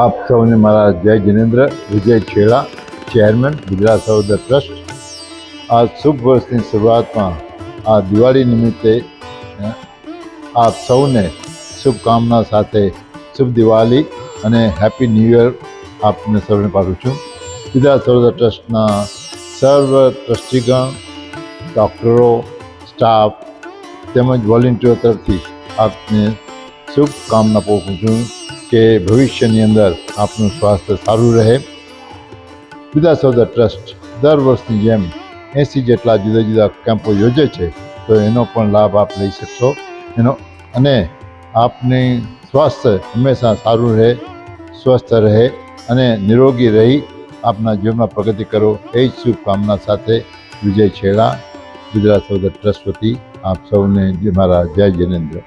આપ સૌને મારા જય જિનેન્દ્ર, વિજય છેડા, ચેરમેન, ગુજરાત સૌદર ટ્રસ્ટ. આ શુભ વર્ષની શરૂઆતમાં આ દિવાળી નિમિત્તે આપ સૌને શુભકામના સાથે શુભ દિવાળી અને હેપી ન્યૂ યર આપને સૌને પાઠવું છું. ગુજરાત સૌદર ટ્રસ્ટના સર્વ ટ્રસ્ટીગણ, ડૉક્ટરો, સ્ટાફ તેમજ વોલેન્ટિયર તરફથી આપને શુભકામના પહોંચું છું. કે ભવિષ્યની અંદર આપનું સ્વાસ્થ્ય સારું રહે. જુદા સૌદા ટ્રસ્ટ દર વર્ષની જેમ એંસી જેટલા જુદા જુદા કેમ્પો યોજે છે, તો એનો પણ લાભ આપ લઈ શકશો. એનો, અને આપની સ્વાસ્થ્ય હંમેશા સારું રહે, સ્વસ્થ રહે, અને નિરોગી રહી આપના જીવનમાં પ્રગતિ કરો. એ જ શુભકામના સાથે વિજય છેડા ગુજરાત સૌદર ટ્રસ્ટ વતી આપ સૌને મારા જય જિનેન્દ્ર.